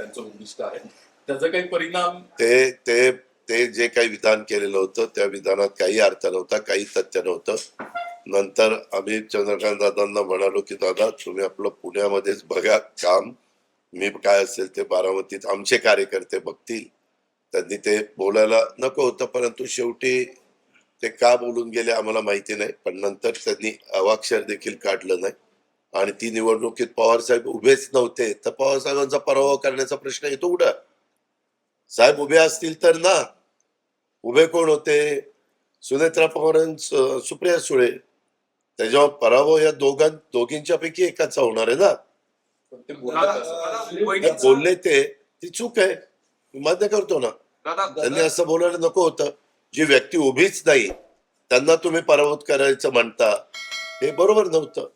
त्यांचं उद्दिष्ट आहे. त्याचा काही परिणाम ते ते ते जे काही विधान केलेलं होतं त्या विधानात काही अर्थ नव्हता काही तथ्य नव्हतं. नंतर आम्ही चंद्रकांत दादांना म्हणालो की दादा तुम्ही आपलं पुण्यामध्येच बघा काम. मी काय असेल ते बारामतीत आमचे कार्यकर्ते बघतील. त्यांनी ते बोलायला नको होतं परंतु शेवटी ते का बोलून गेले आम्हाला माहिती नाही. पण नंतर त्यांनी अवाक्षर देखील काढलं नाही. आणि ती निवडणुकीत पवार साहेब उभेच नव्हते. तर पवार साहेबांचा पराभव करण्याचा प्रश्न येतो कुठं साहेब उभे असतील तर ना. उभे कोण होते? सुनेत्रा पवार सुप्रिया सुळे. त्याच्यावर पराभव या दोघां दोघींच्या पैकी एकाचा होणार आहे ना. पण ते बोलत असं. दादा, बोलले ते ती चूक आहे. मी मान्य करतो ना. त्यांनी असं बोलायला नको होतं. जी व्यक्ती उभीच नाही त्यांना तुम्ही पराभूत करायचं म्हणता हे बरोबर नव्हतं.